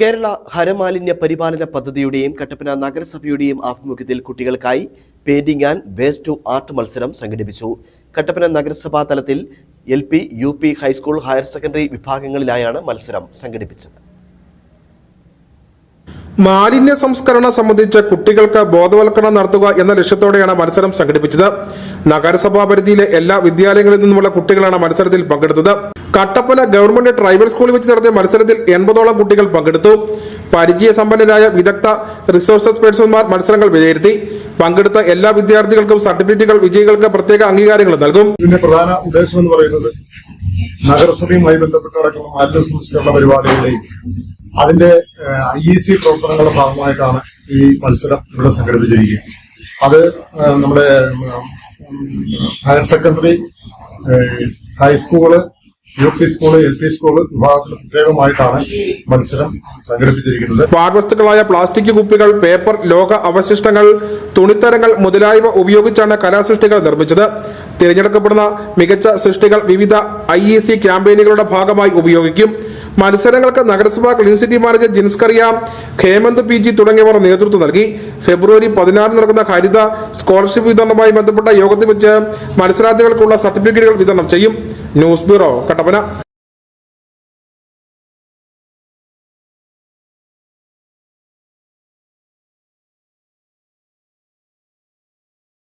കേരള ഹരമാലിന്യ പരിപാലന പദ്ധതിയുടെയും കട്ടപ്പന നഗരസഭയുടെയും ആഭിമുഖ്യത്തിൽ കുട്ടികൾക്കായി painting and waste to art മത്സരം സംഘടിപ്പിച്ചു. കട്ടപ്പന നഗരസഭാ തലത്തിൽ L P U P high school higher secondary വിഭാഗങ്ങളിലായാണ് മത്സരം സംഘടിപ്പിച്ചത്. മാലിന്യ സംസ്കരണം സംബന്ധിച്ച് കുട്ടികൾക്ക് ബോധവൽക്കരണം നടത്തുക എന്ന ലക്ഷ്യത്തോടെയാണ് മത്സരം സംഘടിപ്പിച്ചത്. നഗരസഭാ പരിധിയിലെ എല്ലാ വിദ്യാലയങ്ങളിൽ നിന്നുമുള്ള കുട്ടികളാണ് മത്സരത്തിൽ പങ്കെടുത്തത്. കട്ടപ്പന ഗവൺമെന്റ് ട്രൈബൽ സ്കൂളിൽ വെച്ച് നടത്തിയ മത്സരത്തിൽ എൺപതോളം കുട്ടികൾ പങ്കെടുത്തു. പരിചയസമ്പന്നരായ വിദഗ്ധ റിസോഴ്സസ് പേഴ്സൺമാർ മത്സരങ്ങൾ വിലയിരുത്തി. പങ്കെടുത്ത എല്ലാ വിദ്യാർത്ഥികൾക്കും സർട്ടിഫിക്കറ്റുകൾ വിജയികൾക്ക് പ്രത്യേക അംഗീകാരങ്ങൾ നൽകും. ഇതിന്റെ പ്രധാന ഉദ്ദേശം എന്ന് പറയുന്നത് നഗരസഭയുമായി ബന്ധപ്പെട്ട് നടക്കുന്ന മാലിന്യ സംസ്കരണ പരിപാടികളുടെയും അതിന്റെ ഐ സി പ്രവർത്തനങ്ങളുടെ ഭാഗമായിട്ടാണ് ഈ മത്സരം ഇവിടെ സംഘടിപ്പിച്ചിരിക്കുക അത് നമ്മുടെ higher secondary high school U P school L P school വിഭാഗത്തിൽ പ്രത്യേകമായിട്ടാണ് മത്സരം സംഘടിപ്പിച്ചിരിക്കുന്നത്. പാഴ്വസ്തുക്കളായ പ്ലാസ്റ്റിക് കുപ്പികൾ പേപ്പർ ലോക അവശിഷ്ടങ്ങൾ തുണിത്തരങ്ങൾ മുതലായവ ഉപയോഗിച്ചാണ് കലാസൃഷ്ടികൾ നിർമ്മിച്ചത്. തിരഞ്ഞെടുക്കപ്പെടുന്ന മികച്ച സൃഷ്ടികൾ വിവിധ ഐ ഇ സി ക്യാമ്പയിനുകളുടെ ഭാഗമായി ഉപയോഗിക്കും. മത്സരങ്ങൾക്ക് നഗരസഭാ clean city manager Jins Kariya Hemanth P G തുടങ്ങിയവർ നേതൃത്വം നൽകി. ഫെബ്രുവരി പതിനാറിന് നടക്കുന്ന ഹരിത സ്കോളർഷിപ്പ് വിതരണവുമായി ബന്ധപ്പെട്ട യോഗത്തിൽ വെച്ച് മത്സരാർത്ഥികൾക്കുള്ള സർട്ടിഫിക്കറ്റുകൾ വിതരണം ചെയ്യും. News bureau Kattappana.